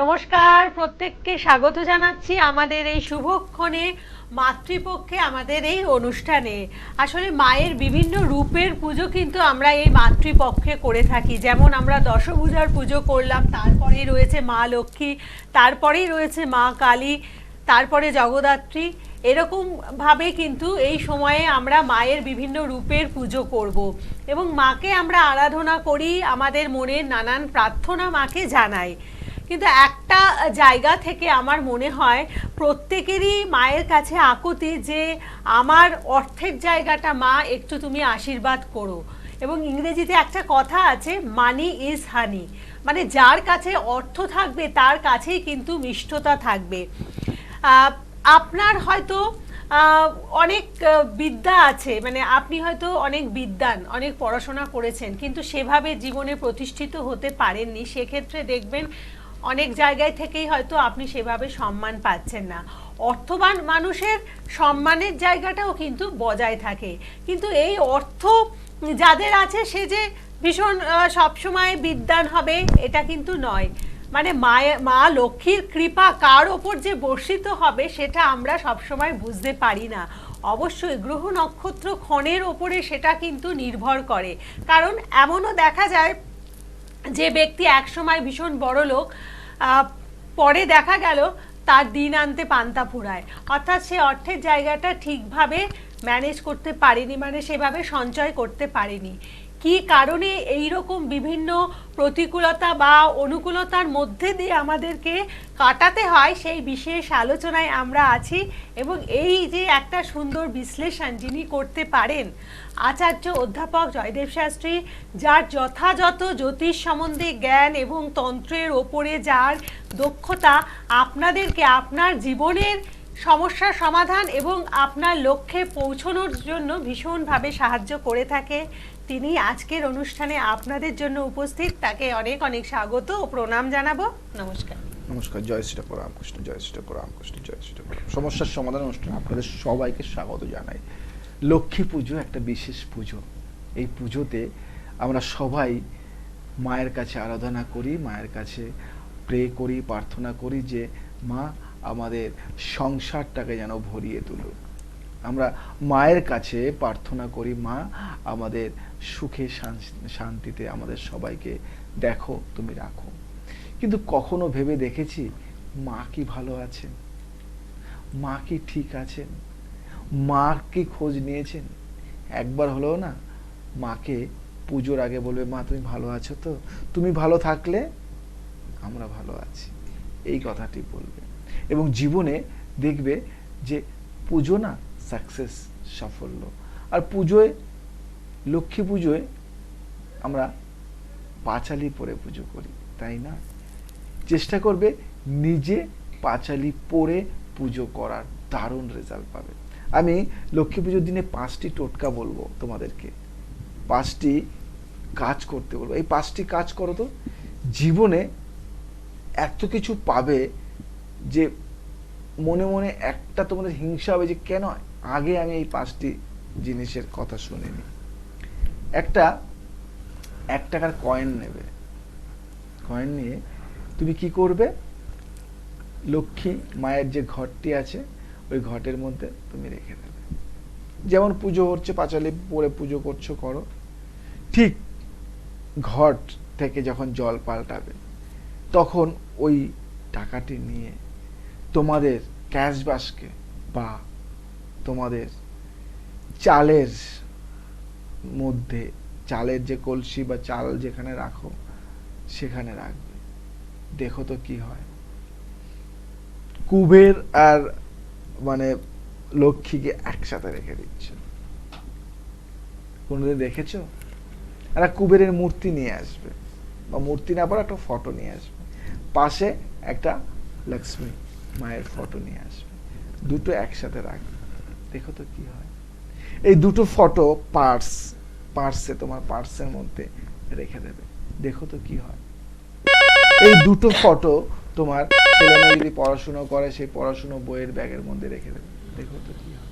নমস্কার, প্রত্যেককে স্বাগত জানাচ্ছি আমাদের এই শুভক্ষণে, মাতৃপক্ষে আমাদের এই অনুষ্ঠানে। আসলে মায়ের বিভিন্ন রূপের পুজো কিন্তু আমরা এই মাতৃপক্ষে করে থাকি। যেমন আমরা দশভূজার পুজো করলাম, তারপরেই রয়েছে মা লক্ষ্মী, তারপরেই রয়েছে মা কালী, তারপরে জগদ্ধাত্রী। এরকম ভাবে কিন্তু এই সময়ে আমরা মায়ের বিভিন্ন রূপের পুজো করব। এবং মাকে আমরা আরাধনা করি, আমাদের মনের নানান প্রার্থনা মাকে জানাই। কিন্তু একটা জায়গা থেকে আমার মনে হয় প্রত্যেকেরই মায়ের কাছে আকুতি যে আমার অর্থের জায়গাটা, মা, একটু তুমি আশীর্বাদ করো। এবং ইংরেজিতে একটা কথা আছে মানি ইজ হানি মানে যার কাছে অর্থ থাকবে, তার কাছেই কিন্তু মিষ্টতা থাকবে। আপনার হয়তো অনেক বিদ্যা আছে মানে আপনি হয়তো অনেক বিদ্যান, অনেক পড়াশোনা করেছেন, কিন্তু সেভাবে জীবনে প্রতিষ্ঠিত হতে পারেননি। সেক্ষেত্রে দেখবেন অনেক জায়গায় থেকেই হয়তো আপনি সেভাবে সম্মান পাচ্ছেন না। অর্থবান মানুষের সম্মানের জায়গাটাও কিন্তু বজায় থাকে। কিন্তু এই অর্থ যাদের আছে, সে যে ভীষণ সবসময় বিদ্যান হবে, এটা কিন্তু নয়। মানে মায়ের মা লক্ষ্মীর কৃপা কার ওপর যে বর্ষিত হবে, সেটা আমরা সবসময় বুঝতে পারি না। অবশ্যই গ্রহ নক্ষত্র ক্ষণের ওপরে সেটা কিন্তু নির্ভর করে। কারণ এমনও দেখা যায় যে ব্যক্তি একসময় ভীষণ বড় লোক পরে দেখা গেল তার দিন আনতে পান্তা ফুরায়। অর্থাৎ সে অর্থের জায়গাটা ঠিকভাবে ম্যানেজ করতে পারেনি মানে সেভাবে সঞ্চয় করতে পারেনি। কি কারণে এই রকম বিভিন্ন প্রতিকূলতা বা অনুকূলতার মধ্যে দিয়ে আমাদেরকে কাটাতে হয়, সেই বিশেষ আলোচনায় আমরা আছি এবং এই যে একটা সুন্দর বিশ্লেষণ যিনি করতে পারেন আচার্য অধ্যাপক জয়দেব শাস্ত্রী, যার যথাযথ জ্যোতিষ সম্বন্ধে জ্ঞান এবং তন্ত্রের ওপরে যার দক্ষতা, আপনাদেরকে আপনার জীবনের সমস্যার সমাধান এবং আপনার লক্ষ্যে পৌঁছানোর জন্য ভীষণভাবে সাহায্য করে থাকে। তিনি আজকের অনুষ্ঠানে আপনাদের জন্য উপস্থিত। তাকে অনেক অনেক স্বাগত ও প্রণাম জানাব। নমস্কার। নমস্কার। জয় শ্রী ঠাকুর রামকৃষ্ণ জয় শ্রী রামকৃষ্ণ জয় শ্রী। সমস্যার সমাধান অনুষ্ঠানে আপনাদের সবাইকে স্বাগত জানাই। লক্ষ্মী পুজো একটা বিশেষ পুজো। এই পুজোতে আমরা সবাই মায়ের কাছে আরাধনা করি, মায়ের কাছে প্রে করি, প্রার্থনা করি যে মা আমাদের সংসারটাকে যেন ভরিয়ে তুলুক। আমরা মায়ের কাছে প্রার্থনা করি, মা আমাদের সুখে শান- শান্তিতে আমাদের সবাইকে দেখো, তুমি রাখো। কিন্তু কখনো ভেবে দেখেছি মা কি ভালো আছেন? মা কি ঠিক আছেন? মা কি খোঁজ নিয়েছেন? একবার হলেও না, মাকে পুজোর আগে বলবে, মা, তুমি ভালো আছো তো? তুমি ভালো থাকলে আমরা ভালো আছি। এই কথাটি বলবে। এবং জীবনে দেখবে যে পুজো না সাকসেস সাফল্য। আর পুজোয়, লক্ষ্মী পুজোয় আমরা পাঁচালি পরে পুজো করি, তাই না? চেষ্টা করবে নিজে পাঁচালি পরে পুজো করার দারুণ রেজাল্ট পাবে। আমি লক্ষ্মী পুজোর দিনে পাঁচটি টোটকা বলব তোমাদেরকে। পাঁচটি কাজ করতে বলব। এই পাঁচটি কাজ করো তো, জীবনে এত কিছু পাবে যে মনে মনে একটা তোমাদের হিংসা হবে যে কেন আগে আমি এই পাঁচটি জিনিসের কথা শুনিনি। একটা, এক টাকার কয়েন নেবে। কয়েন নিয়ে তুমি কি করবে? লক্ষ্মী মায়ের যে ঘরটি আছে ওই ঘটের মধ্যে তুমি রেখে দেবে। যেমন পুজো হচ্ছে, পাঁচালি পরে পুজো করছ, করো। ঠিক ঘট থেকে যখন জল পাল্টাবে, তখন ওই টাকাটি নিয়ে তোমাদের ক্যাশ বাসকে বা তোমাদের চালের মধ্যে, চালের যে কলসি বা চাল যেখানে রাখো, সেখানে রাখবে। দেখো তো কি হয়। কুবের আর মানে লক্ষ্মীকে একসাথে রেখে দিচ্ছে। কোনোদিন দেখেছ? একটা কুবেরের মূর্তি নিয়ে আসবে। বা মূর্তি না পারে একটা ফটো নিয়ে আসবে। পাশে একটা লক্ষ্মী মায়ের ফটো নিয়ে আসবে। দুটো একসাথে রাখবে। দেখো তো কি হয়। এই দুটো ফটো পার্স পার্সে তোমার পার্সের মধ্যে রেখে দেবে। দেখো তো কি হয়। এই দুটো ফটো তোমার ছেলে মেয়ে যদি পড়াশুনো করে সেই পড়াশুনো বইয়ের ব্যাগের মধ্যে রেখে দেবে। দেখো তো কি হয়।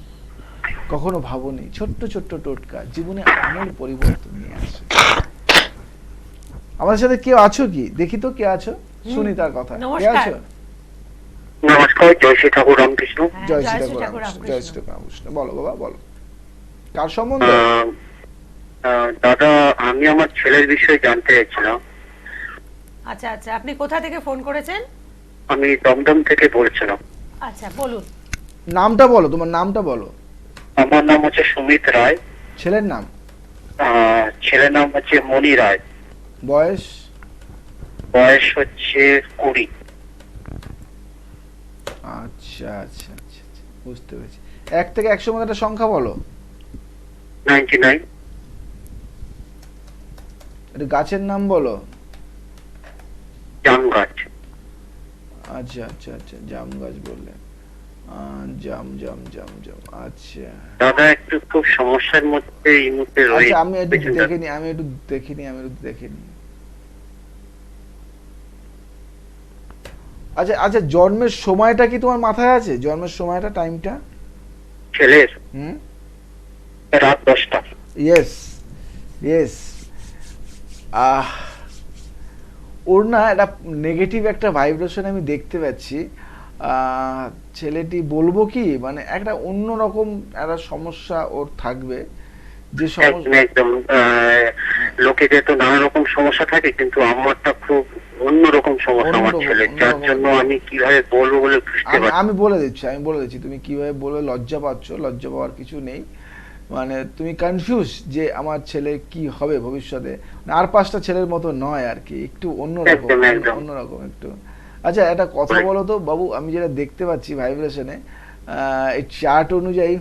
কখনো ভাবনি ছোট্ট ছোট্ট টোটকা জীবনে আমূল পরিবর্তন নিয়ে আসে। আমাদের সাথে কেউ আছো কি? দেখি তো কে আছো? শুনি তার কথা। কে নমস্কার। আছো? নমস্কার জয় শ্রী ঠাকুর রামকৃষ্ণ। জয় জয় শ্রী শ্রী ঠাকুর ঠাকুর জয় শ্রী ঠাকুর রামকৃষ্ণ। বলো বাবা বলো। কার সম্বন্ধে? আহ, আহ, দাদা আমি আমার ছেলের বিষয়ে জানতে চাইছিলাম। আচ্ছা আচ্ছা আপনি কোথা থেকে ফোন করেছেন? আমি দমদম থেকে বলছিলাম। আচ্ছা বলুন। নামটা বলো তোমার নামটা বলো। আমার নাম হচ্ছে সুমিত রায়। ছেলের নাম? ছেলের নাম হচ্ছে মণি রায়। বয়স? বয়স হচ্ছে কুড়ি। আচ্ছা আচ্ছা আচ্ছা আচ্ছা, বুঝতে পেরেছি। এক থেকে একশো মধ্যে একটা সংখ্যা বলো। Ninety nine. গাছের নাম বলো। জাম গাছ আচ্ছা আচ্ছা আচ্ছা জাম গাছ বললেন জাম জাম জাম জাম আচ্ছা। দাদা একটু খুব সমস্যার মধ্যে এই মুহূর্তে আচ্ছা আমি একটু দেখিনি আমি একটু দেখিনি আমি একটু দেখিনি। আচ্ছা আচ্ছা জন্মের সময়টা কি তোমার মাথায় আছে? জন্মের সময়টা টাইমটা ছেলের। হুম? রাত দশটা। ইয়েস ইয়েস আহ ওর না একটা নেগেটিভ একটা ভাইব্রেশন আমি দেখতে পাচ্ছি। ছেলেটি বলব কি মানে একটা অন্যরকম একটা সমস্যা ওর থাকবে। যে সমস্যা একদম লোকেদের তো নানা রকম সমস্যা থাকে কিন্তু আমারটা খুব অন্যরকম সমস্যা আমার ছেলে যার জন্য আমি কীভাবে বলব বলে বুঝতে আমি পারছি আমি বলে দিচ্ছি আমি বলে দিচ্ছি তুমি কীভাবে বলবে লজ্জা পাচ্ছ লজ্জা পাওয়ার কিছু নেই। মানে তুমি কনফিউজ যে আমার ছেলে কি হবে ভবিষ্যতে? মানে আর পাঁচটা ছেলের মতো নয় আর কি একটু অন্যরকম। অন্যরকম একটু। আচ্ছা একটা কথা বলো তো বাবু আমি যেটা দেখতে পাচ্ছি ভাইব্রেশনে এই চার্ট অনুযায়ী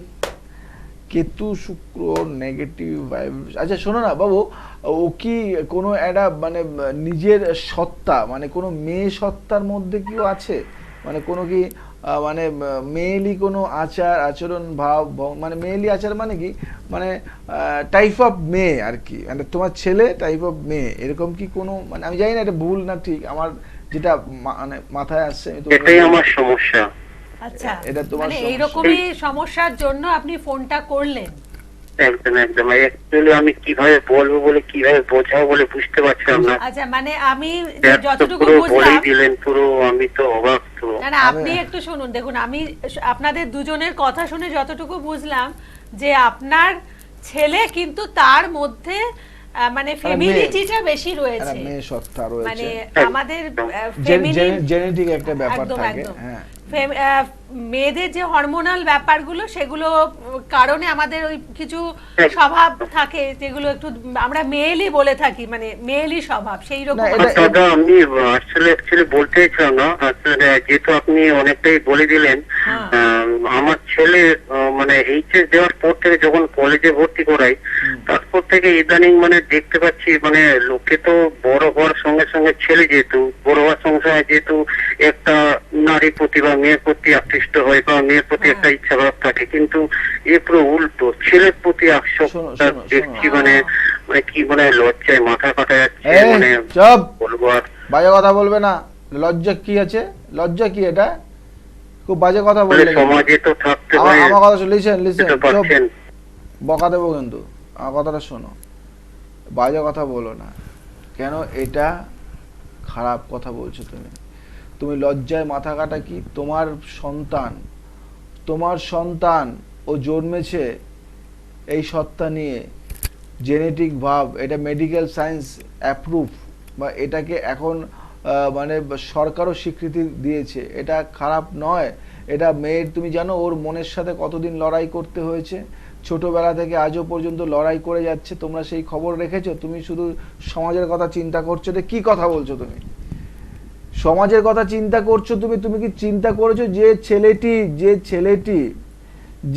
কেতু শুক্র নেগেটিভ ভাইব্রেশন আচ্ছা শোনো না বাবু ও কি কোনো একটা মানে নিজের সত্তা মানে কোনো মেয়ে সত্তার মধ্যে কি আছে? মানে কোনো কি মানে মেয়েলি কোনো আচার আচরণ ভাব মানে মেয়েলি আচার মানে কি? মানে টাইপ অফ মেয়ে আর কি। মানে তোমার ছেলে টাইপ অফ মেয়ে। এরকম কি কোনো মানে আমি জানি না এটা ভুল না ঠিক। আমার যেটা মানে মাথায় আসছে এটাই আমার সমস্যা। আচ্ছা এটা তোমার মানে। এইরকমই সমস্যার জন্য আপনি ফোনটা করলেন। একদম একদম। অ্যাকচুয়ালি আমি কীভাবে বলব বলে কীভাবে বোঝাবো বলে বুঝতে পারছিলাম না। আচ্ছা মানে আমি যতটুকু বুঝলাম দিলেন পুরো আমি তো অবাক তো। না আপনি একটু শুনুন দেখুন আমি আপনাদের দুজনের কথা শুনে যতটুকু বুঝলাম যে আপনার ছেলে কিন্তু তার মধ্যে আহ, মানে। ফেমিনিটিটা বেশি রয়েছে। মেয়ে মানে আমাদের জেনে- জেনেটিক একটা ব্যাপার থাকে হ্যাঁ। মেয়েদের যে হরমোনাল ব্যাপারগুলো সেগুলো কারণে আমাদের ওই কিছু স্বভাব থাকে যেগুলো একটু আমরা মেয়েলি বলে থাকি মানে মেয়েলি স্বভাব সেই রকম না, এটা- দাদা আমি আসলে অ্যাকচুয়ালি বলতে চাইছিলাম না। আসলে যেহেতু আপনি অনেকটাই বলে দিলেন হ্যাঁ। আমার ছেলে মানে এইচএস দেওয়ার পর থেকে যখন কলেজে ভর্তি করাই তারপর থেকে ইদানিং মানে দেখতে পাচ্ছি মানে লোকে তো বড় হওয়ার সঙ্গে সঙ্গে ছেলে যেহেতু বড় হওয়ার সঙ্গে সঙ্গে যেহেতু একটা নারী প্রতি বা মেয়ের প্রতি আকৃষ্ট হয় বা মেয়ের প্রতি হ্যাঁ। একটা ইচ্ছা ভাব থাকে কিন্তু এ পুরো উল্টো। ছেলের প্রতি শোনো, দেখছি মানে মানে কি মানে লজ্জায় মাথা কাটা যাচ্ছে মানে বলব আর বাজে কথা বলবে না। লজ্জা কি আছে? লজ্জা কি এটা? খুব বাজে কথা বলে বললে সমাজে তো থাকতে হয়। আমার কথা লিসেন লিসেন বকা দেবো কিন্তু। আমার কথাটা শোনো। বাজে কথা বলো না। কেন এটা খারাপ কথা বলছো তুমি? তুমি লজ্জায় মাথা কাটা কি? তোমার সন্তান তোমার সন্তান ও জন্মেছে এই সত্তা নিয়ে। জেনেটিক ভাব, এটা মেডিকেল সায়েন্স অ্যাপ্রুভ বা এটাকে এখন মানে সরকারও স্বীকৃতি দিয়েছে। এটা খারাপ নয়। এটা মেয়ের, তুমি জানো, ওর মনের সাথে কতদিন লড়াই করতে হয়েছে? ছোটোবেলা থেকে আজও পর্যন্ত লড়াই করে যাচ্ছে। তোমরা সেই খবর রেখেছো? তুমি শুধু সমাজের কথা চিন্তা করছ? এটা কি কথা বলছো তুমি? সমাজের কথা চিন্তা করছ তুমি তুমি কি চিন্তা করেছ যে ছেলেটি যে ছেলেটি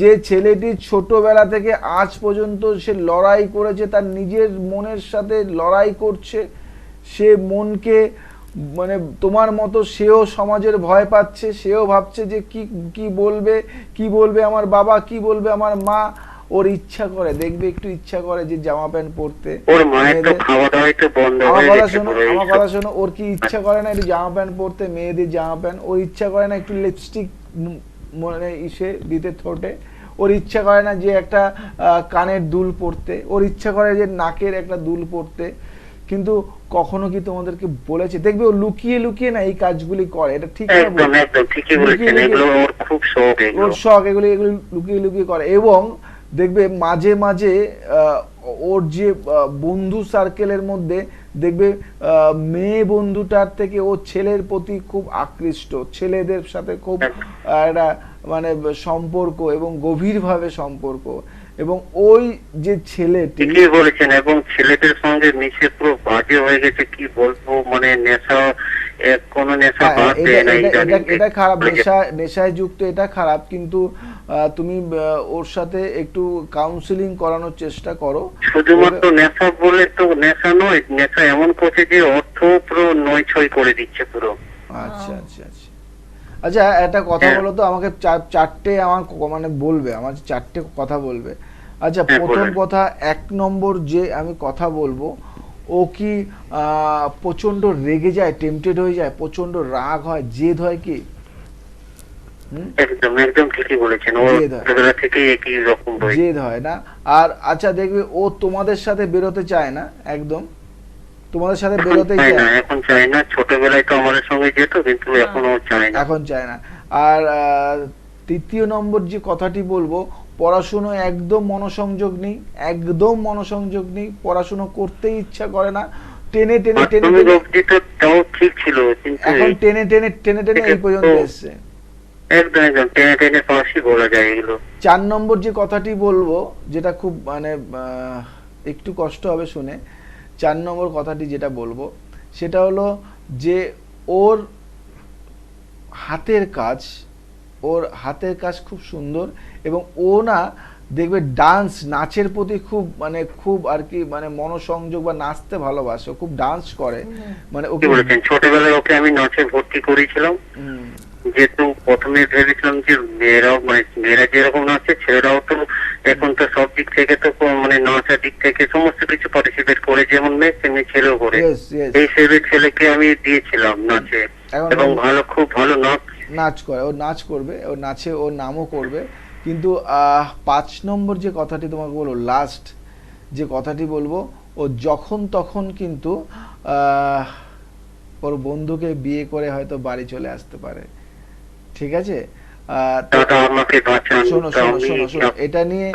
যে ছেলেটি ছোটবেলা থেকে আজ পর্যন্ত সে লড়াই করেছে, তার নিজের মনের সাথে লড়াই করছে, সে মনকে মানে তোমার মতো সেও সমাজের ভয় পাচ্ছে, সেও ভাবছে যে কি কি বলবে কি বলবে আমার বাবা, কি বলবে আমার মা ওর ইচ্ছা করে দেখবে একটু ইচ্ছা করে যে জামা প্যান্ট পরতে। ওর মায়ের খাওয়া দাওয়াই তো বন্ধ আমার হয়ে কথা শোনো আমার কথা শোনো ওর কি ইচ্ছা করে না একটু জামা প্যান্ট পরতে? মেয়েদের জামা প্যান্ট ওর ইচ্ছা করে না একটু লিপস্টিক মানে ইসে দিতে ঠোঁটে। ওর ইচ্ছা করে না যে একটা কানের দুল পরতে। ওর ইচ্ছা করে যে নাকের একটা দুল পরতে। কিন্তু কখনো কি তোমাদেরকে বলেছে? দেখবে ও লুকিয়ে লুকিয়ে না এই কাজগুলি করে এটা ঠিক না একদম একদম ঠিকই লুকিয়ে বলেছেন এগুলো ওর খুব শখ এগুলো। ওর শখ এগুলি এগুলি লুকিয়ে লুকিয়ে করে। এবং দেখবে মাঝে মাঝে ওর যে বন্ধু সার্কেলের মধ্যে দেখবে মেয়ে বন্ধুটার থেকে ও ছেলের প্রতি খুব আকৃষ্ট। ছেলেদের সাথে খুব আহ, একটা মানে সম্পর্ক এবং গভীরভাবে সম্পর্ক। এবং ওই যে ছেলেটি ঠিকই বলেছেন এবং ছেলেদের সঙ্গে মিশে পুরো বাজে হয়ে গেছে কি বলব? মানে নেশা কোনো নেশা হ্যাঁ, এটা খারাপ নেশা নেশায় যুক্ত এটা খারাপ কিন্তু তুমি ওর সাথে একটু কাউন্সিলিং করানোর চেষ্টা করো। শুধুমাত্র নেশা বলে তো নেশা নয় নেশা এমন করছে যে অর্থ পুরো করে দিচ্ছে পুরো। আচ্ছা আচ্ছা আচ্ছা। আচ্ছা একটা কথা হ্যাঁ। বলো তো আমাকে চার- চারটে আমার মানে বলবে আমার চারটে কথা বলবে। আচ্ছা হ্যাঁ, প্রথম কথা এক নম্বর যে আমি কথা বলব ও কি প্রচণ্ড রেগে যায় টেম্পটেড হয়ে যায় প্রচণ্ড রাগ হয় জেদ হয় কি? একদম একদম ঠিকই বলেছেন। ও জেদ হয়। একই রকম জেদ হয় না। আর আচ্ছা দেখবে ও তোমাদের সাথে বেরোতে চায় না একদম? তোমাদের সাথে বেরোতে চায় না এখন চায় না। ছোটবেলায় তো আমাদের সঙ্গে যেত কিন্তু এখন ও চায় না। এখন চায় না। আর আহ, তৃতীয় নম্বর যে কথাটি বলব পড়াশুনো একদম মনোসংযোগ নেই একদম মনোসংযোগ নেই পড়াশুনো করতে ইচ্ছা করে না। টেনে টেনে টেনে ঠিক ছিল এখন টেনে টেনে টেনে টেনে এই পর্যন্ত এসছে। একদম একদম টেনে টেনে পাশই বলা যায় এগুলো। চার নম্বর যে কথাটি বলব যেটা খুব মানে একটু কষ্ট হবে শুনে চার নম্বর কথাটি যেটা বলব সেটা হলো যে ওর হাতের কাজ ওর হাতের কাজ খুব সুন্দর এবং ও না দেখবে ডান্স নাচের প্রতি খুব মানে খুব আর কি মানে মনোসংযোগ বা নাচতে ভালোবাসে খুব ডান্স করে। মানে ওকে বলেছেন। ছোটবেলায় ওকে আমি নাচে ভর্তি করেছিলাম। যেহেতু প্রথমে ভেবেছিলাম যে মেয়েরাও মানে মেয়েরা যেরকম নাচে ছেলেরাও তো এখন তো সব দিক থেকে তো মানে নাচার দিক থেকে সমস্ত কিছু পার্টিসিপেট করে যেমন মেয়ে তেমনি ছেলেও করে. এই হিসেবে ছেলেকে আমি দিয়েছিলাম নাচে। এবং ভালো খুব ভালো নাচ নাচ করে ও নাচ করবে ও নাচে ওর নামও করবে। কিন্তু আহ, পাঁচ নম্বর যে কথাটি তোমাকে বলব লাস্ট যে কথাটি বলব ও যখন তখন কিন্তু আহ, ওর বন্ধুকে বিয়ে করে হয়তো বাড়ি চলে আসতে পারে। ঠিক আছে? শোনো শোনো শোনো শোনো এটা নিয়ে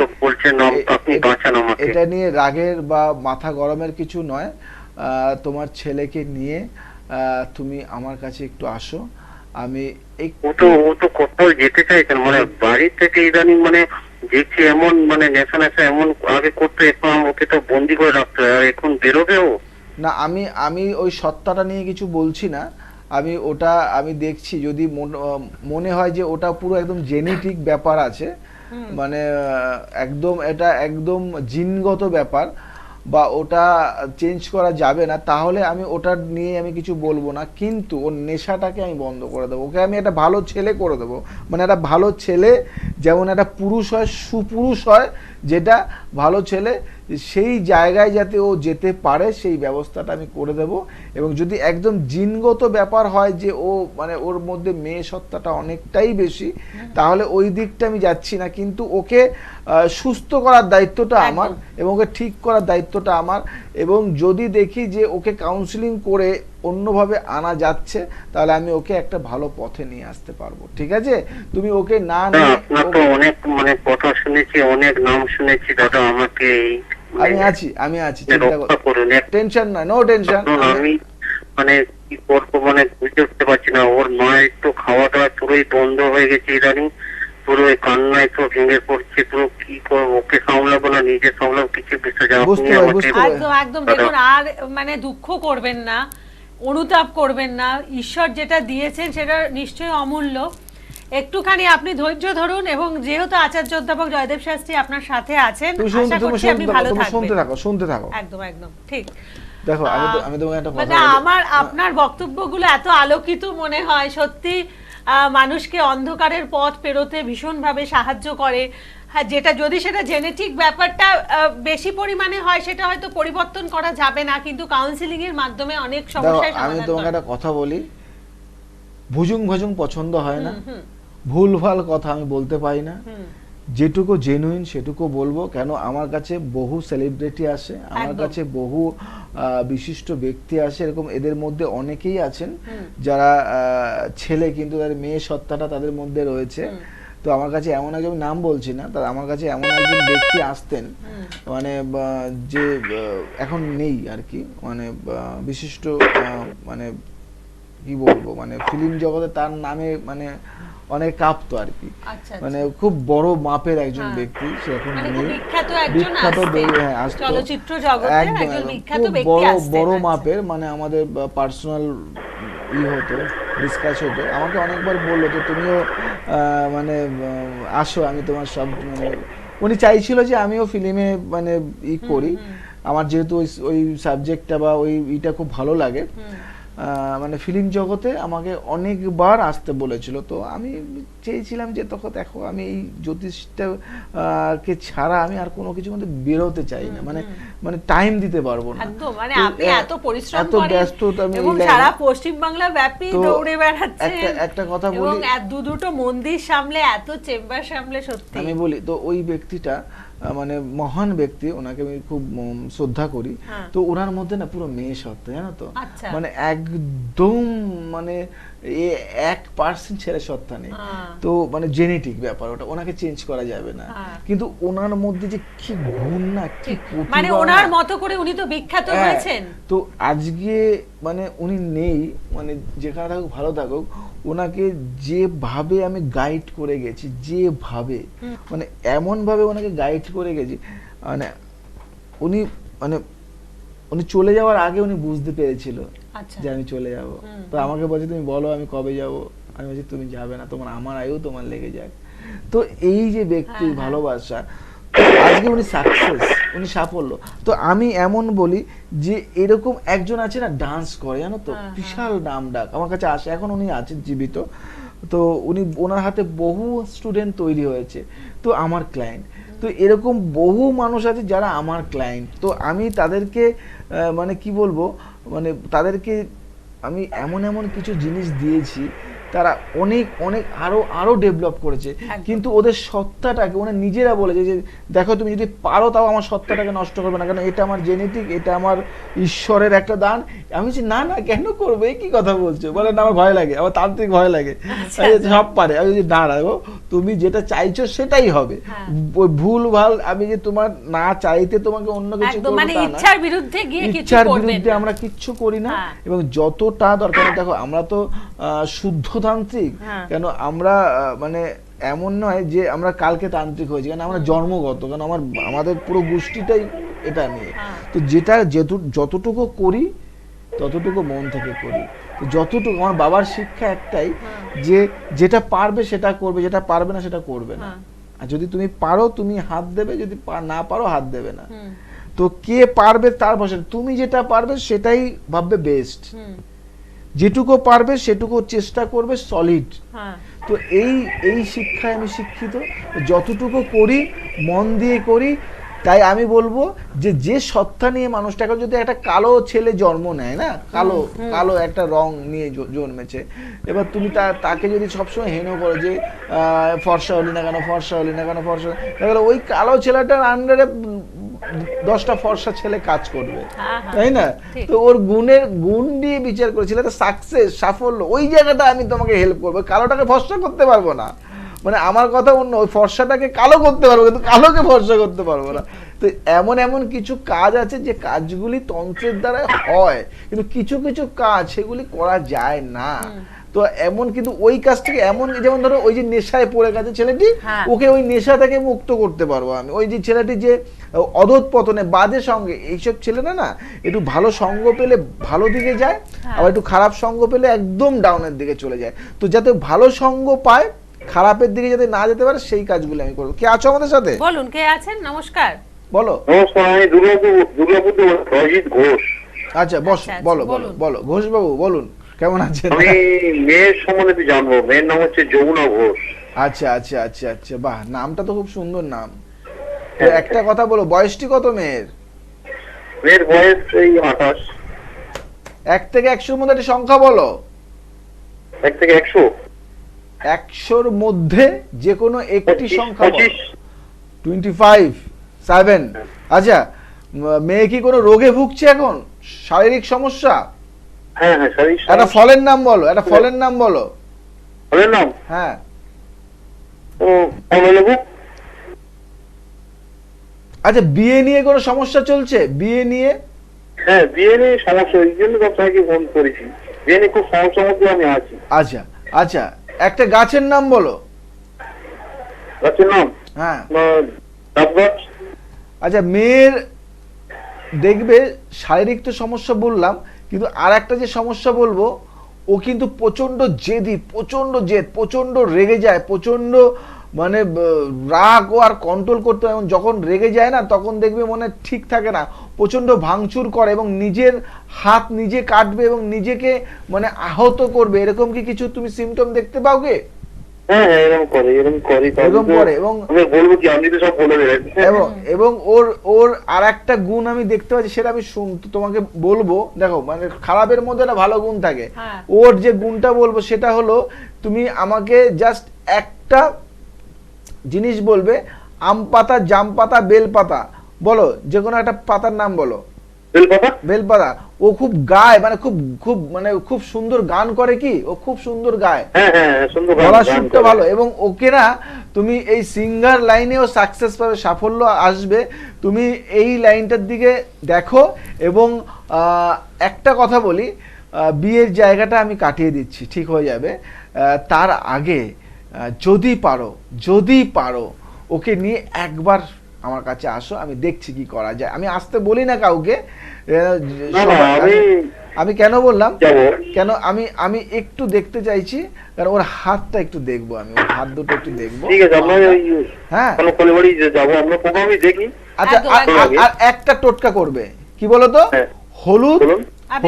এটা নিয়ে রাগের বা মাথা গরমের কিছু নয়। আহ, তোমার ছেলেকে নিয়ে আহ, তুমি আমার কাছে একটু আসো। আমি ও তো ও তো কোথাও যেতে চাইছেন মানে বাড়ি থেকে ইদানিং মানে দেখছি এমন মানে নেশা নেশা এমন আগে করতে এখন ওকে তো বন্দি করে রাখতে হয়। আর এখন বেরোবে ও? না আমি আমি ওই সত্তাটা নিয়ে কিছু বলছি না। আমি ওটা আমি দেখছি যদি মন- মনে হয় যে ওটা পুরো একদম জেনেটিক ব্যাপার আছে। মানে আহ, একদম এটা একদম জিনগত ব্যাপার। বা ওটা চেঞ্জ করা যাবে না, তাহলে আমি ওটা নিয়ে আমি কিছু বলব না। কিন্তু ওর নেশাটাকে আমি বন্ধ করে দেবো। ওকে আমি একটা ভালো ছেলে করে দেবো। মানে একটা ভালো ছেলে, যেমন একটা পুরুষ হয়, সুপুরুষ হয়, যেটা ভালো ছেলে সেই জায়গায় যাতে ও যেতে পারে সেই ব্যবস্থাটা আমি করে দেব। এবং যদি একদম জিনগত ব্যাপার হয় যে ও মানে ওর মধ্যে মেয়ে সত্তাটা অনেকটাই বেশি তাহলে ওই দিকটা আমি যাচ্ছি না। কিন্তু ওকে সুস্থ করার দায়িত্বটা আমার এবং ওকে ঠিক করার দায়িত্বটা আমার। এবং যদি দেখি যে ওকে কাউন্সিলিং করে অন্যভাবে আনা যাচ্ছে তাহলে আমি ওকে একটা ভালো পথে নিয়ে আসতে পারব। ঠিক আছে? তুমি ওকে না অনেক মানে কথা শুনেছি অনেক নাম শুনেছি দাদা আমাকে এই আমি মানে আছি আমি আছি চিন্তা রক্ষা টেনশন না নো টেনশন আমি মানে কি করব মানে বুঝতে উঠতে পারছি না। ওর মায়ের তো খাওয়া দাওয়া পুরোই বন্ধ হয়ে গেছে ইদানিং। পুরো কান্নায় তো ভেঙে পড়ছে পুরো কি করব ওকে সামলাবো না নিজে সামলাবো কিছু বুঝতে যাব। একদম একদম দেখুন আর মানে দুঃখ করবেন না অনুতাপ করবেন না ঈশ্বর যেটা দিয়েছেন সেটা নিশ্চয়ই অমূল্য। একটুখানি আপনি ধৈর্য ধরুন এবং যেহেতু আচার্য অধ্যাপক জয়দেব শাস্ত্রী আপনার সাথে আছেন আশা করছি আপনি ভালো থাকো তুমি শুনতে থাকো শুনতে থাকো। একদম একদম ঠিক। দেখো আমি তো আমি তোমাকে একটা কথা মানে আমার আপনার বক্তব্যগুলো এত আলোকিত মনে হয় সত্যি মানুষকে অন্ধকারের পথ পেরোতে ভীষণভাবে সাহায্য করে। হ্যাঁ যেটা যদি সেটা জেনেটিক ব্যাপারটা বেশি পরিমাণে হয় সেটা হয়তো পরিবর্তন করা যাবে না কিন্তু কাউন্সিলিং এর মাধ্যমে অনেক দেখো সমস্যায় আমি তোমাকে একটা কথা বলি। ভুজুং ভজুং পছন্দ হয় না? ভুলভাল কথা আমি বলতে পারি না। যেটুকু জেনুইন সেটুকু বলব কেন আমার কাছে বহু সেলিব্রিটি আসে আমার কাছে বহু বিশিষ্ট ব্যক্তি আসে এরকম এদের মধ্যে অনেকেই আছেন যারা ছেলে কিন্তু তাদের মেয়ে সত্তাটা তাদের মধ্যে রয়েছে। তো আমার কাছে এমন একজন নাম বলছি না তা আমার কাছে এমন একজন ব্যক্তি আসতেন মানে যে এখন নেই আর কি মানে বিশিষ্ট মানে কি বলব মানে ফিল্ম জগতে তার নামে মানে অনেক কাঁপতো আর কি। আচ্ছা মানে খুব বড় মাপের একজন হ্যাঁ। ব্যক্তি সে এখন মানে বিখ্যাত হ্যাঁ, চলচ্চিত্র জগতের একজন বিখ্যাত ব্যক্তি বড় বড় আচ্ছা। মাপের মানে আমাদের পার্সোনাল ই হতো ডিসকাস হতো। আমাকে অনেকবার বলল যে তুমিও মানে আসো আমি তোমার সব মানে উনি চাইছিল যে আমিও ফিল্মে মানে ই করি। আমার যেহেতু ওই ওই সাবজেক্টটা বা ওই ইটা খুব ভালো লাগে। মানে ফিল্ম জগতে আমাকে অনেকবার আসতে বলেছিল। তো আমি চেয়েছিলাম যে তখন দেখো আমি এই জ্যোতিষটা কে ছাড়া আমি আর কোনো কিছু মধ্যে বেরোতে চাই না। মানে মানে টাইম দিতে পারব না। একদম মানে আপনি এত পরিশ্রম এত করেন ব্যস্ততা আমি এবং সারা পশ্চিম বাংলা ব্যাপী দৌড়ে বেড়াচ্ছেন। একটা- একটা কথা এবং বলি- এত দু দুটো মন্দির সামলে এত চেম্বার সামলে সত্যি। আমি বলি তো ওই ব্যক্তিটা মানে মহান ব্যক্তি ওনাকে আমি খুব শ্রদ্ধা করি হ্যাঁ। তো ওনার মধ্যে না পুরো মেয়ে সত্তা জানো তো আচ্ছা। মানে একদম মানে এ এক পার্সেন্ট সত্তা নেই। হ্যাঁ। তো মানে জেনেটিক ব্যাপার ওটা ওনাকে চেঞ্জ করা যাবে না। হ্যাঁ। কিন্তু ওনার মধ্যে যে কি গুণ না কি মানে ওনার মতো করে উনি তো বিখ্যাত হ্যাঁ, হয়েছেন। তো আজকে মানে উনি নেই মানে যেখানে থাকুক ভালো থাকুক ওনাকে যেভাবে আমি গাইড করে গেছি যেভাবে মানে এমন ভাবে ওনাকে গাইড করে গেছি মানে উনি মানে উনি চলে যাওয়ার আগে উনি বুঝতে পেরেছিল। যে আমি চলে যাব। তো আমাকে বলছে তুমি বলো আমি কবে যাব? আমি বলছি তুমি যাবে না তোমার আমার আয়ু তোমার লেগে যাক। তো এই যে ব্যক্তির হ্যাঁ, হ্যাঁ। ভালোবাসা আজকে উনি সাকসেস উনি সাফল্য। তো আমি এমন বলি যে এরকম একজন আছে না ডান্স করে জানো তো? হ্যাঁ। বিশাল নাম ডাক আমার কাছে আসে এখন উনি আছেন জীবিত। তো উনি ওনার হাতে বহু স্টুডেন্ট তৈরি হয়েছে তো আমার ক্লায়েন্ট তো এরকম বহু মানুষ আছে যারা আমার ক্লায়েন্ট তো আমি তাদেরকে মানে কি বলব মানে তাদেরকে আমি এমন এমন কিছু জিনিস দিয়েছি তারা অনেক অনেক আরও আরও ডেভেলপ করেছে। কিন্তু ওদের সত্তাটাকে ওরা নিজেরা বলেছে যে দেখো তুমি যদি পারো তাও আমার সত্তাটাকে নষ্ট করবে না। কারণ এটা আমার জেনেটিক এটা আমার ঈশ্বরের একটা দান। আমি বলছি না না কেন করব? এই কি কথা বলছো? বলে না আমার ভয় লাগে। আমার তান্ত্রিক ভয় লাগে। আচ্ছা, বলছি, সব পারে। আমি বলছি, না গো, তুমি যেটা চাইছো সেটাই হবে। হ্যাঁ। ভুল ভালো আমি যে তোমার না চাইতে তোমাকে অন্য কিছু মানে ইচ্ছার বিরুদ্ধে গিয়ে কিছু ইচ্ছার বিরুদ্ধে আমরা কিচ্ছু করি না। হ্যাঁ। এবং যতটা দরকার দেখো আমরা তো আহ, শুদ্ধতান্ত্রিক হ্যাঁ। কেন আমরা মানে এমন নয় যে আমরা কালকে তান্ত্রিক হয়েছি কারণ আমরা জন্মগত কারণ আমার আমাদের পুরো গোষ্ঠীটাই এটা নিয়ে। হ্যাঁ। তো যেটা যেটু- যতটুকু করি ততটুকু মন থেকে করি। যতটুকু আমার বাবার শিক্ষা একটাই যে যেটা পারবে সেটা করবে যেটা পারবে না সেটা করবে না। হ্যাঁ। আর যদি তুমি পারো তুমি হাত দেবে যদি না পারো হাত দেবে না। তো কে পারবে তার বসে তুমি যেটা পারবে সেটাই ভাববে বেস্ট যেটুকু পারবে সেটুকু চেষ্টা করবে সলিড হ্যাঁ। তো এই এই শিক্ষায় আমি শিক্ষিত। যতটুকু করি মন দিয়ে করি তাই আমি বলব যে যে সত্তা নিয়ে মানুষটা এখন যদি একটা কালো ছেলে জন্ম নেয় না কালো কালো একটা রং নিয়ে জন্মেছে এবার তুমি তা তাকে যদি সবসময় হেন করো যে ফর্সা হলি না কেন ফর্সা হলি না কেন ফর্সা গেলো ওই কালো ছেলেটার আন্ডারে দশটা ফর্সা ছেলে কাজ করবে। তাই না? তো ওর গুণের গুণ দিয়ে বিচার করে ছেলেটা সাকসেস সাফল্য ওই জায়গাটা আমি তোমাকে হেল্প করব কালোটাকে ফর্সা করতে পারব না। মানে আমার কথা অন্য ওই ফর্সাটাকে কালো করতে পারব কিন্তু কালোকে ফর্সা করতে পারব না। তো এমন এমন কিছু কাজ আছে যে কাজগুলি তন্ত্রের দ্বারা হয় কিন্তু কিছু কিছু কাজ সেগুলি করা যায় না। তো এমন কিন্তু ওই কাজ থেকে এমন যেমন ধরো ওই যে নেশায় পড়ে গেছে ছেলেটি হ্যাঁ। ওকে ওই নেশা থেকে মুক্ত করতে পারব আমি। ওই যে ছেলেটি যে অধৎ পতনে বাজে সঙ্গে এইসব ছেলেরা না একটু ভালো সঙ্গ পেলে ভালো দিকে যায় হ্যাঁ। আবার একটু খারাপ সঙ্গ পেলে একদম ডাউনের দিকে চলে যায়। তো যাতে ভালো সঙ্গ পায় খারাপের দিকে যাতে না যেতে পারে সেই কাজগুলো আমি করব। কে আছো আমাদের সাথে? বলুন কে আছেন? নমস্কার। বলো। নমস্কার আমি দুর্গাপুর দুর্গাপুর অজিত ঘোষ। আচ্ছা বস আচ্ছা, আচ্ছা, বলো বলো বলো। ঘোষ বাবু বলুন কেমন আছেন? আমি মেয়ের সম্বন্ধে জানব। মেয়ের নাম হচ্ছে যমুনা ঘোষ। আচ্ছা আচ্ছা আচ্ছা আচ্ছা। বাহ নামটা তো খুব সুন্দর নাম। তো একটা কথা বলো বয়সটি কত মেয়ের? মেয়ের বয়স এই আঠাশ। এক থেকে একশোর মধ্যে একটা সংখ্যা বলো। এক থেকে একশো? একশোর মধ্যে যে কোনো একটি সংখ্যা বলো। টোয়েন্টি ফাইভ সেভেন আচ্ছা মেয়ে কি কোনো রোগে ভুগছে এখন? শারীরিক সমস্যা? হ্যাঁ হ্যাঁ একটা ফলের নাম বলো একটা ফলের নাম বলো। ফলের নাম? হ্যাঁ। আচ্ছা বিয়ে নিয়ে কোনো সমস্যা চলছে? বিয়ে নিয়ে? হ্যাঁ বিয়ে নিয়ে সমস্যা এই জন্য আপনাকে ফোন করেছি। বিয়ে নিয়ে খুব সমস্যার মধ্যে আমি আছি। আচ্ছা আচ্ছা। একটা গাছের নাম বলো। গাছের নাম? হ্যাঁ। আচ্ছা মেয়ের দেখবে শারীরিক তো সমস্যা বললাম কিন্তু আর একটা যে সমস্যা বলব ও কিন্তু প্রচণ্ড জেদি প্রচণ্ড জেদ প্রচণ্ড রেগে যায় প্রচণ্ড মানে রাগ ও আর কন্ট্রোল করতে হয় এবং যখন রেগে যায় না তখন দেখবে মনে ঠিক থাকে না। প্রচণ্ড ভাঙচুর করে এবং নিজের হাত নিজে কাটবে এবং নিজেকে মানে আহত করবে। এরকম কি কিছু তুমি সিমটম দেখতে পাও কি? হ্যাঁ হ্যাঁ এরকম করে এরকম করে। তাহলে এরকম তো করে এবং- আমি বলব কি আপনি তো সব বলে দেবেন এবং এবং ওর ওর আর একটা গুণ আমি দেখতে পাচ্ছি সেটা আমি শুন তোমাকে বলব। দেখো মানে খারাপের মধ্যে একটা ভালো গুণ থাকে। হ্যাঁ। ওর যে গুণটা বলব সেটা হলো তুমি আমাকে জাস্ট একটা জিনিস বলবে আম পাতা জাম পাতা বেল পাতা। বলো যে কোনো একটা পাতার নাম বলো। বেলপাতা ও খুব গায় মানে খুব খুব মানে খুব সুন্দর গান করে কি? ও খুব সুন্দর গায়। হ্যাঁ হ্যাঁ হ্যাঁ, গলা সুরটা ভালো। এবং ওকে না তুমি এই সিঙ্গার লাইনেও সাকসেস পাবে সাফল্য আসবে। তুমি এই লাইনটার দিকে দেখো এবং আহ, একটা কথা বলি। বিয়ের জায়গাটা আমি কাটিয়ে দিচ্ছি ঠিক হয়ে যাবে। আহ, তার আগে যদি পারো যদি পারো ওকে নিয়ে একবার আমার কাছে আসো আমি দেখছি কি করা যায়। আমি আসতে বলি না কাউকে আমি- আমি কেন বললাম? কেন আমি আমি একটু দেখতে চাইছি কারণ ওর হাতটা একটু দেখব আমি ওর হাত দুটো একটু দেখব। হ্যাঁ। কোনো কলিবাড়ি যাব আমরা প্রোগ্রামই দেখি। আচ্ছা আর- একটা টোটকা করবে। কি বলতো? হ্যাঁ। হলুদ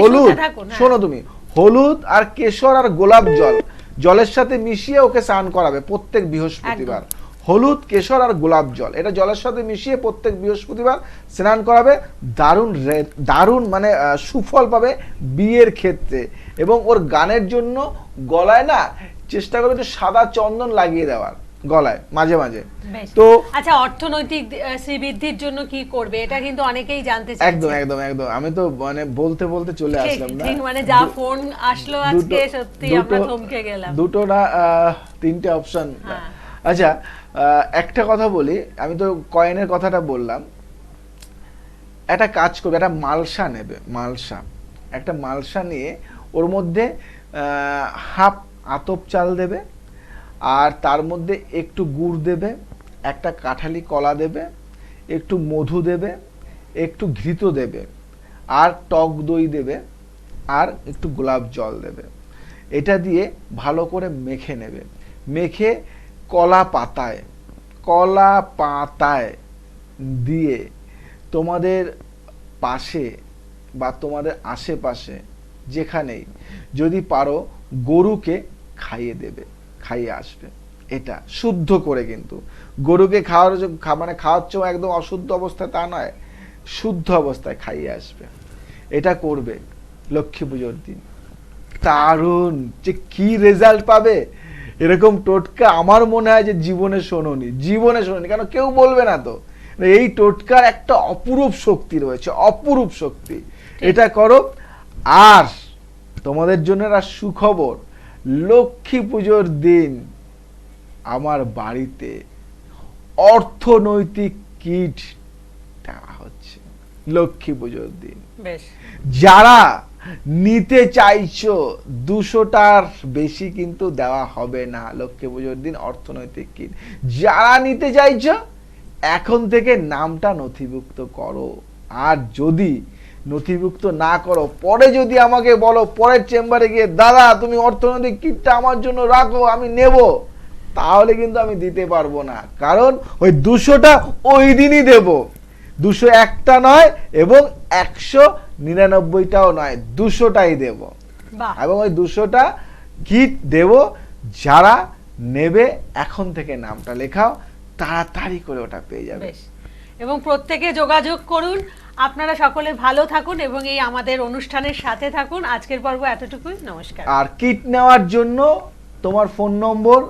হলুদ। হ্যাঁ। শোনো তুমি হলুদ আর কেশর আর গোলাপ জল। জলের সাথে মিশিয়ে ওকে স্নান করাবে প্রত্যেক বৃহস্পতিবার। হলুদ কেশর আর গোলাপ জল এটা জলের সাথে মিশিয়ে প্রত্যেক বৃহস্পতিবার স্নান করাবে দারুণ দারুণ মানে সুফল পাবে বিয়ের ক্ষেত্রে। এবং ওর গানের জন্য গলায় না চেষ্টা করবে একটু সাদা চন্দন লাগিয়ে দেওয়ার। গলায় মাঝে মাঝে। তো আচ্ছা অর্থনৈতিক শ্রীবৃদ্ধির জন্য কি করবে? এটা কিন্তু অনেকেই জানতে চাইছে। একদম একদম একদম। আমি তো মানে বলতে বলতে চলে আসলাম না। মানে যা ফোন আসলো আজকে সত্যি আমরা থমকে গেলাম। দুটো না তিনটে অপশন হ্যাঁ। আচ্ছা একটা কথা বলি। আমি তো কয়েনের কথাটা বললাম। একটা কাজ করবে একটা মালসা নেবে মালসা। একটা মালসা নিয়ে ওর মধ্যে হাফ আতপ চাল দেবে আর তার মধ্যে একটু গুড় দেবে, একটা কাঁঠালি কলা দেবে, একটু মধু দেবে, একটু ঘৃত দেবে, আর টক দই দেবে, আর একটু গোলাপ জল দেবে। এটা দিয়ে ভালো করে মেখে নেবে। মেখে কলা পাতায় কলা পাতায় দিয়ে তোমাদের পাশে বা তোমাদের আশেপাশে যেখানেই যদি পারো গরুকে খাইয়ে দেবে। খাইয়ে আসবে। এটা শুদ্ধ করে কিন্তু। গরুকে খাওয়ার মানে খাওয়াচ্ছ একদম অশুদ্ধ অবস্থায় তা নয় শুদ্ধ অবস্থায় খাইয়ে আসবে। এটা করবে লক্ষ্মী পুজোর দিন। দারুণ! যে কি রেজাল্ট পাবে? এরকম টোটকা আমার মনে হয় যে জীবনে শোনোনি জীবনে শোনি কেন কেউ বলবে না তো? এই টোটকার একটা অপরূপ শক্তি রয়েছে অপরূপ শক্তি। এটা করো আর তোমাদের জন্য একটা সুখবর লক্ষ্মী পুজোর দিন আমার বাড়িতে অর্থনৈতিক কিট দেওয়া হচ্ছে লক্ষ্মী পুজোর দিন। যারা নিতে চাইছো দুশোটার বেশি কিন্তু দেওয়া হবে না লক্ষ্মী পুজোর দিন অর্থনৈতিক কিট। যারা নিতে চাইছো এখন থেকে নামটা নথিভুক্ত করো। আর যদি নথিভুক্ত না করো। পরে যদি আমাকে বলো পরের চেম্বারে গিয়ে দাদা তুমি অর্থনৈতিক কিটটা আমার জন্য রাখো আমি নেব। তাহলে কিন্তু আমি দিতে পারব না। কারণ ওই দুশোটা ওই দিনই দেবো। দুশো একটা নয় এবং একশো নিরানব্বইটাও নয় দুশোটাই দেব। এবং ওই দুশোটা কিট দেব যারা নেবে এখন থেকে নামটা লেখাও তাড়াতাড়ি করে ওটা পেয়ে যাবে। এবং প্রত্যেকে যোগাযোগ করুন আপনারা সকলে ভালো থাকুন এবং এই আমাদের অনুষ্ঠানের সাথে থাকুন। আজকের পর্ব এতটুকুই। নমস্কার। আর কিট নেওয়ার জন্য তোমার ফোন নম্বর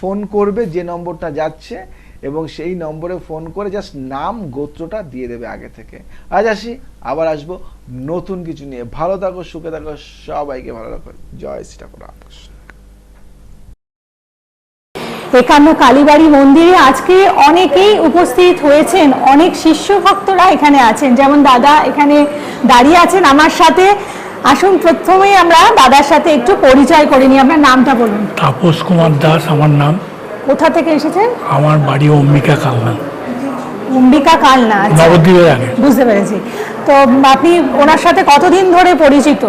ফোন করবে, যে নম্বরটা যাচ্ছে, এবং সেই নম্বরে ফোন করে জাস্ট নাম, গোত্রটা দিয়ে দেবে আগে থেকে। আজ আসি, আবার আসব নতুন কিছু নিয়ে। ভালো থাকো, সুখে থাকো, সবাইকে ভালো রাখো। জয় শ্রী ঠাকুর রামকৃষ্ণ। একান্ন কালীবাড়ি মন্দিরে আজকে অনেকেই উপস্থিত হয়েছেন অনেক শিষ্য ভক্তরা এখানে আছেন। যেমন দাদা এখানে দাঁড়িয়ে আছেন আমার সাথে। আসুন প্রথমেই আমরা দাদার সাথে একটু পরিচয় করে নিই। আপনার নামটা বলুন। তাপস কুমার দাস আমার নাম। কোথা থেকে এসেছেন? আমার বাড়ি অম্বিকা কালনা। অম্বিকা কালনা আচ্ছা, নবদ্বীপের আগে বুঝতে পেরেছি। তো আপনি ওনার সাথে কতদিন ধরে পরিচিত?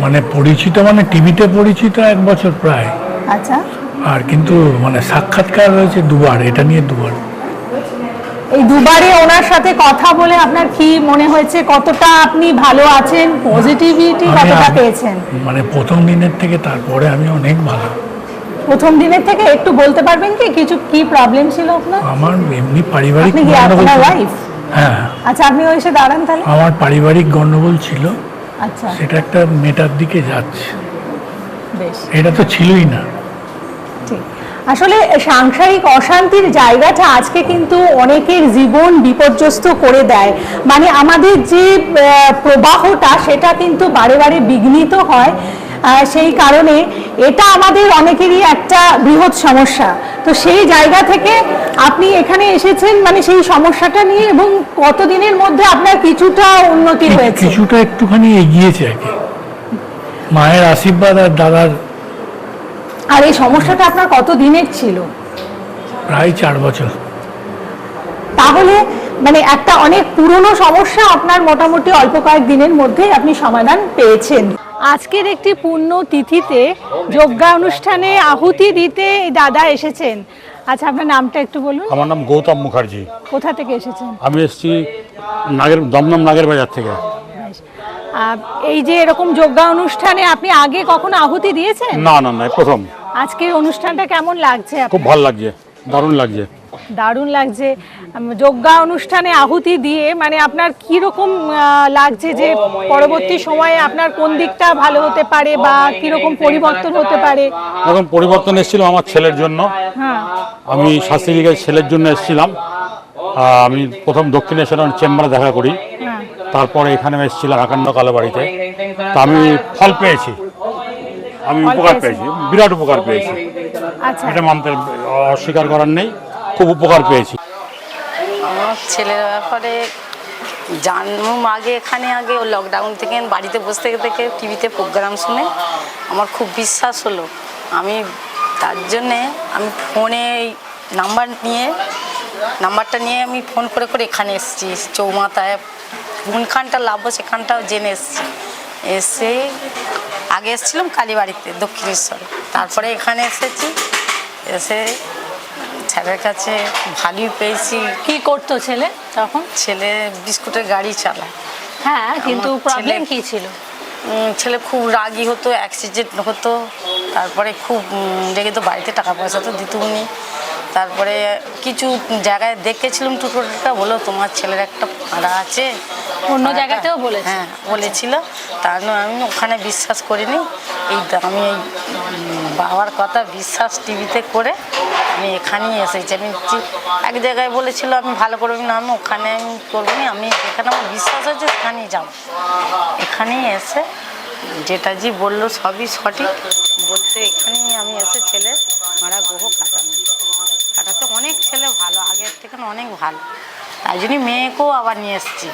মানে পরিচিত মানে টিভিতে পরিচিত এক বছর প্রায়। আচ্ছা। আর কিন্তু মানে সাক্ষাৎকার রয়েছে দুবার এটা নিয়ে দুবার। এই দুবারে ওনার সাথে কথা বলে আপনার কি মনে হয়েছে? কতটা আপনি ভালো আছেন? পজিটিভিটি কতটা পেয়েছেন? মানে প্রথম দিনের থেকে তারপরে আমি অনেক ভালো। প্রথম দিনের থেকে একটু বলতে পারবেন কি? কিছু কি প্রবলেম ছিল আপনার? আমার এমনি পারিবারিক আপনার ওয়াইফ হ্যাঁ। আচ্ছা আপনি ওই এসে দাঁড়ান তাহলে। আমার পারিবারিক গন্ডগোল ছিল। আচ্ছা। সেটা একটা মেটার দিকে যাচ্ছে। বেশ। এটা তো ছিলই না। আসলে সাংসারিক অশান্তির জায়গাটা আজকে কিন্তু অনেকের জীবন বিপর্যস্ত করে দেয়। মানে আমাদের যে প্রবাহটা সেটা কিন্তু বারে বারে বিঘ্নিত হয়। সেই কারণে এটা আমাদের অনেকেরই একটা বৃহৎ সমস্যা। তো সেই জায়গা থেকে আপনি এখানে এসেছেন মানে সেই সমস্যাটা নিয়ে এবং কতদিনের মধ্যে আপনার কিছুটা উন্নতি হয়েছে? কিছুটা একটুখানি এগিয়েছে আর কি। মায়ের আশীর্বাদ আর দাদার আর এই সমস্যাটা আপনার কত দিনের ছিল? প্রায় চার বছর। তাহলে মানে একটা অনেক পুরনো সমস্যা আপনার মোটামুটি অল্প কয়েক দিনের মধ্যে আপনি সমাধান পেয়েছেন। আজকের একটি পূর্ণ তিথিতে যজ্ঞা অনুষ্ঠানে আহুতি দিতে দাদা এসেছেন। আচ্ছা আপনার নামটা একটু বলুন। আমার নাম গৌতম মুখার্জি। কোথা থেকে এসেছেন? আমি এসেছি নাগের দমদম নাগের বাজার থেকে। এই যে এরকম যজ্ঞা অনুষ্ঠানে আপনি আগে কখনো আহুতি দিয়েছেন? না না না প্রথম। আজকের অনুষ্ঠানটা কেমন লাগছে? খুব ভালো লাগছে দারুণ লাগছে। দারুণ লাগছে। যজ্ঞা অনুষ্ঠানে আহুতি দিয়ে মানে আপনার কি রকম লাগছে যে পরবর্তী সময়ে আপনার কোন দিকটা ভালো হতে পারে বা কি রকম পরিবর্তন হতে পারে? এখন পরিবর্তন এসেছিল আমার ছেলের জন্য। হ্যাঁ। আমি শাস্ত্রী ছেলের জন্য এসেছিলাম। আমি প্রথম দক্ষিণেশ্বর চেম্বারে দেখা করি। হ্যাঁ। তারপরে এখানে এসেছিলাম একান্ন কালো বাড়িতে। তা আমি ফল পেয়েছি। আমি উপকার পেয়েছি বিরাট উপকার পেয়েছি। আচ্ছা। এটা মানতে অস্বীকার করার নেই খুব উপকার পেয়েছি। আমার ছেলের ব্যাপারে জানলাম আগে এখানে আগে ও লকডাউন থেকে বাড়িতে বসে থেকে থেকে টিভিতে প্রোগ্রাম শুনে আমার খুব বিশ্বাস হলো। আমি তার জন্যে আমি ফোনে এই নাম্বার নিয়ে নাম্বারটা নিয়ে আমি ফোন করে করে এখানে এসেছি চৌমাথায় কোনখানটা লাভবো সেখানটাও জেনে এসেছি। এসে আগে এসেছিলাম কালীবাড়িতে দক্ষিণেশ্বরে। তারপরে এখানে এসেছি এসে স্যারের কাছে ভালোই পেয়েছি। কি করতো ছেলে তখন? ছেলে বিস্কুটের গাড়ি চালায়। হ্যাঁ কিন্তু প্রবলেম কি ছিল? ছেলে খুব রাগী হতো অ্যাক্সিডেন্ট হতো। তারপরে খুব রেগে তো বাড়িতে টাকা পয়সা তো দিত উনি তারপরে কিছু জায়গায় দেখেছিলাম টুটোটা বলো তোমার ছেলের একটা ভাড়া আছে। অন্য জায়গাতেও বলেছে? হ্যাঁ বলেছিল। তার জন্য আমি ওখানে বিশ্বাস করিনি। এই আমি এই বাবার কথা বিশ্বাস টিভিতে করে আমি এখানেই এসেছি। আমি এক জায়গায় বলেছিল, আমি ভালো করব না, আমি ওখানে আমি করব না, আমি যেখানে আমার বিশ্বাস আছে সেখানেই যাব। এখানেই এসে যেটা জি বলল, সবই সঠিক। বলতে এখানেই আমি এসে ছেলে মারা গ্রহ কাটানো কাটাতে অনেক ছেলে ভালো, আগের থেকে অনেক ভালো। তাই জন্যই মেয়েকেও আবার নিয়ে এসেছি।